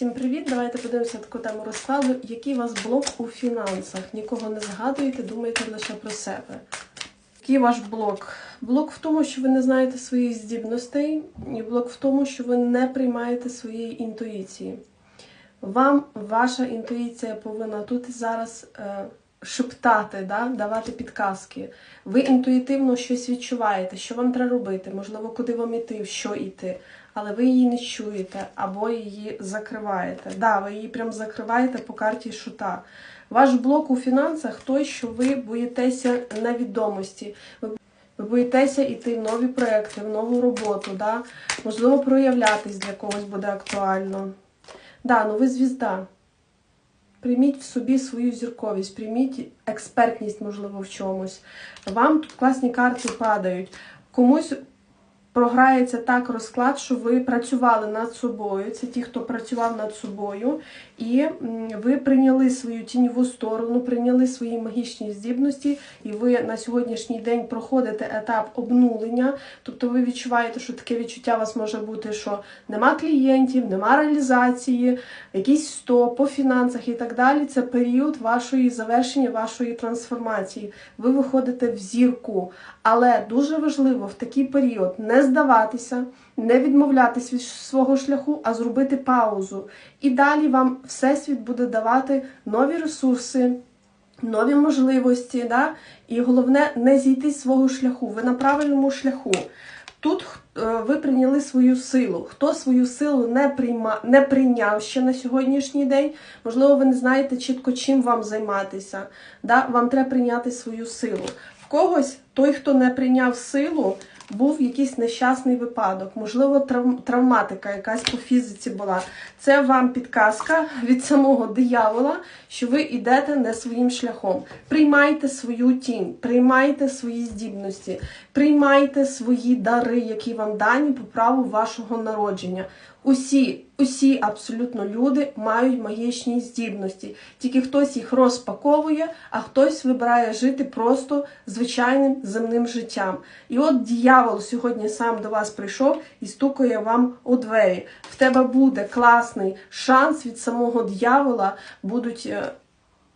Всім привіт! Давайте подивимося таку тему розкладу. Який у вас блок у фінансах? Нікого не згадуєте, думаєте лише про себе. Який ваш блок? Блок в тому, що ви не знаєте своїх здібностей, і блок в тому, що ви не приймаєте своєї інтуїції. Вам ваша інтуїція повинна тут і зараз е, шептати, да? давати підказки. Ви інтуїтивно щось відчуваєте, що вам треба робити, можливо, куди вам іти, в що йти, але ви її не чуєте або її закриваєте. Да, ви її прям закриваєте по карті шута. Ваш блок у фінансах той, що ви боїтеся невідомості. Ви боїтеся йти в нові проекти, в нову роботу, да? можливо, проявлятись для когось буде актуально. Да, ну ви звізда. Прийміть в собі свою зірковість, прийміть експертність, можливо, в чомусь. Вам тут класні карти падають. Комусь програється так розклад, що ви працювали над собою. Це ті, хто працював над собою, і ви прийняли свою тіньову сторону, прийняли свої магічні здібності, і ви на сьогоднішній день проходите етап обнулення. Тобто ви відчуваєте, що таке відчуття у вас може бути, що нема клієнтів, нема реалізації, якийсь стоп по фінансах і так далі. Це період вашої завершення, вашої трансформації. Ви виходите в зірку. Але дуже важливо в такий період не здаватися, не відмовлятись від свого шляху, а зробити паузу. І далі вам Всесвіт буде давати нові ресурси, нові можливості. Да? І головне не зійти з свого шляху. Ви на правильному шляху. Тут е, ви прийняли свою силу. Хто свою силу не прийма, не прийняв ще на сьогоднішній день, можливо, ви не знаєте чітко, чим вам займатися. Да? Вам треба прийняти свою силу. В когось той, хто не прийняв силу, був якийсь нещасний випадок, можливо, трав- травматика якась по фізиці була. Це вам підказка від самого диявола, що ви йдете не своїм шляхом. Приймайте свою тінь, приймайте свої здібності, приймайте свої дари, які вам дані по праву вашого народження. Усі, усі абсолютно люди мають магічні здібності. Тільки хтось їх розпаковує, а хтось вибирає жити просто звичайним земним життям. І от диявол сьогодні сам до вас прийшов і стукає вам у двері. В тебе буде класний шанс від самого диявола, будуть.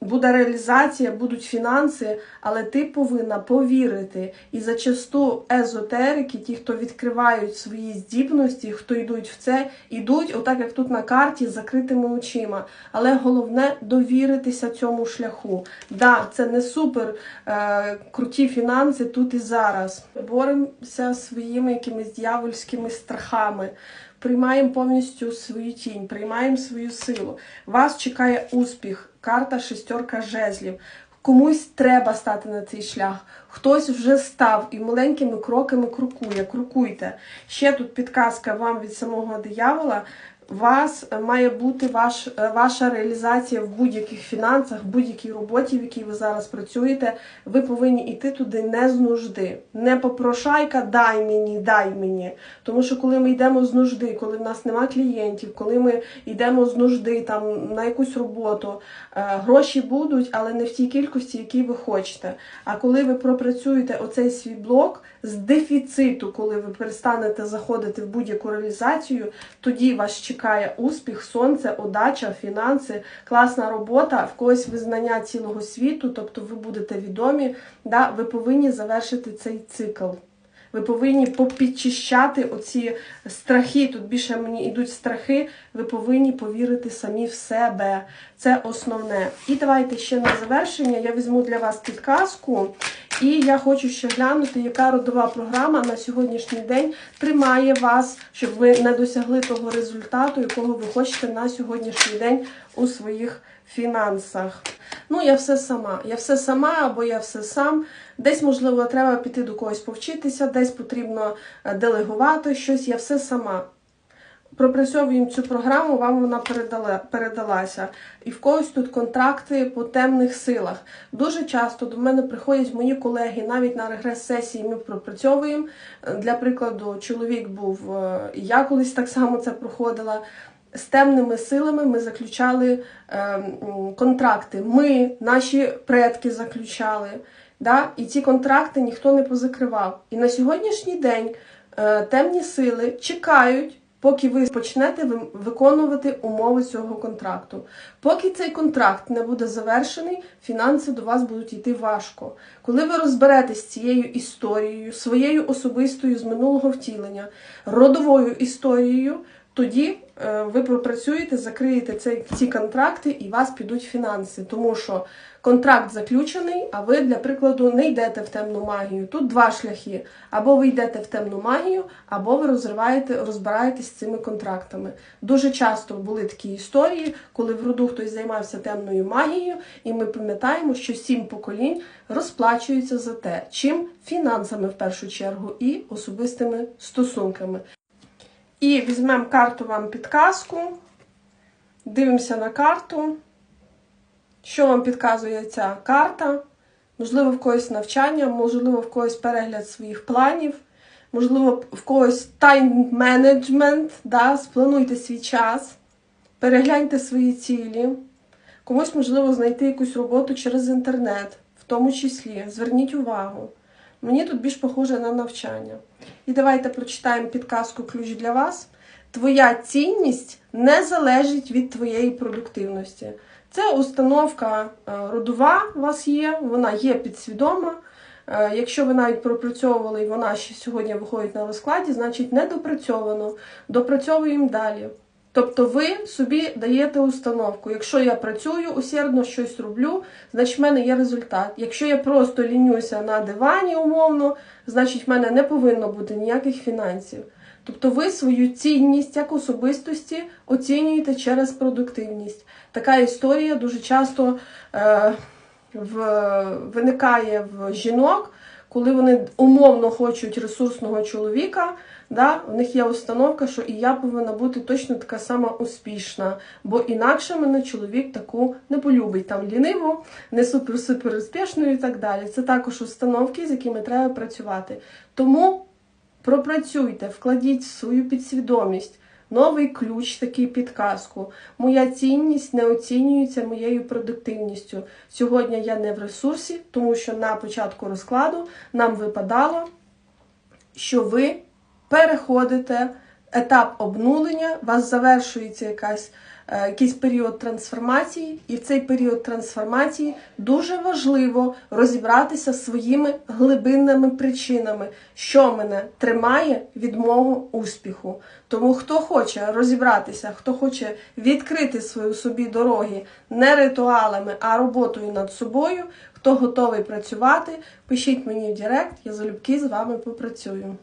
Буде реалізація, будуть фінанси, але ти повинна повірити. І зачасту езотерики, ті, хто відкривають свої здібності, хто йдуть в це, йдуть, отак як тут на карті, з закритими очима. Але головне довіритися цьому шляху. Да, це не супер е, круті фінанси тут і зараз. Боремося своїми якимись дьявольськими страхами. Приймаємо повністю свою тінь, приймаємо свою силу. Вас чекає успіх, карта шестерка жезлів. Комусь треба стати на цей шлях. Хтось вже став і маленькими кроками крокує. Крокуйте. Ще тут підказка вам від самого диявола. Вас має бути ваш, е, ваша реалізація в будь-яких фінансах, в будь-якій роботі, в якій ви зараз працюєте. Ви повинні йти туди не з нужди. Не попрошайка, дай мені, дай мені. Тому що коли ми йдемо з нужди, коли в нас нема клієнтів, коли ми йдемо з нужди там на якусь роботу, е, гроші будуть, але не в тій кількості, якій ви хочете. А коли ви пропрацюєте оцей свій блок з дефіциту, коли ви перестанете заходити в будь-яку реалізацію, тоді вас чекає успіх, сонце, удача, фінанси, класна робота, в когось визнання цілого світу, тобто ви будете відомі, да, ви повинні завершити цей цикл. Ви повинні попідчищати оці страхи. Тут більше мені йдуть страхи. Ви повинні повірити самі в себе. Це основне. І давайте ще на завершення я візьму для вас підказку. І я хочу ще глянути, яка родова програма на сьогоднішній день тримає вас, щоб ви не досягли того результату, якого ви хочете на сьогоднішній день у своїх фінансах. Ну, я все сама. Я все сама або я все сам. Десь, можливо, треба піти до когось повчитися, десь потрібно е, делегувати щось. Я все сама. Пропрацьовуємо цю програму, вам вона передала, передалася. І в когось тут контракти по темних силах. Дуже часто до мене приходять мої колеги, навіть на регрес-сесії ми пропрацьовуємо. Е, Для прикладу, чоловік був, е, і я колись так само це проходила. З темними силами ми заключали е, контракти. Ми, наші предки заключали. Да? І ці контракти ніхто не позакривав. І на сьогоднішній день е, темні сили чекають поки ви почнете ви- виконувати умови цього контракту. Поки цей контракт не буде завершений, фінанси до вас будуть йти важко. Коли ви розберетесь з цією історією, своєю особистою з минулого втілення, родовою історією, тоді ви пропрацюєте, закриєте цей, ці контракти і вас підуть фінанси. Тому що контракт заключений, а ви, для прикладу, не йдете в темну магію. Тут два шляхи: або ви йдете в темну магію, або ви розриваєте, розбираєтесь з цими контрактами. Дуже часто були такі історії, коли в роду хтось займався темною магією, і ми пам'ятаємо, що сім поколінь розплачуються за те, чим фінансами в першу чергу і особистими стосунками. І візьмемо карту вам підказку, дивимося на карту. Що вам підказує ця карта? Можливо, в когось навчання, можливо, в когось перегляд своїх планів, можливо, в когось тайм-менеджмент, да? сплануйте свій час, перегляньте свої цілі. Комусь можливо знайти якусь роботу через інтернет, в тому числі. Зверніть увагу. Мені тут більш похоже на навчання. І давайте прочитаємо підказку ключ для вас. Твоя цінність не залежить від твоєї продуктивності. Це установка е, родова у вас є, вона є підсвідома. Е, Якщо ви навіть пропрацьовували і вона ще сьогодні виходить на розкладі, значить недопрацьовано. Допрацьовуємо далі. Тобто ви собі даєте установку. Якщо я працюю усердно, щось роблю, значить в мене є результат. Якщо я просто лінюся на дивані умовно, значить в мене не повинно бути ніяких фінансів. Тобто ви свою цінність як особистості оцінюєте через продуктивність. Така історія дуже часто е, в, виникає в жінок, коли вони умовно хочуть ресурсного чоловіка. Да, в них є установка, що і я повинна бути точно така сама успішна, бо інакше мене чоловік таку не полюбить там ліниву, не супер-супер успішною і так далі. Це також установки, з якими треба працювати. Тому пропрацюйте, вкладіть в свою підсвідомість новий ключ, такий підказку. Моя цінність не оцінюється моєю продуктивністю. Сьогодні я не в ресурсі, тому що на початку розкладу нам випадало, що ви переходите етап обнулення, у вас завершується якась, е, якийсь період трансформації, і в цей період трансформації дуже важливо розібратися зі своїми глибинними причинами, що мене тримає від мого успіху. Тому хто хоче розібратися, хто хоче відкрити свої собі дороги не ритуалами, а роботою над собою, хто готовий працювати, пишіть мені в Директ, я залюбки з вами попрацюю.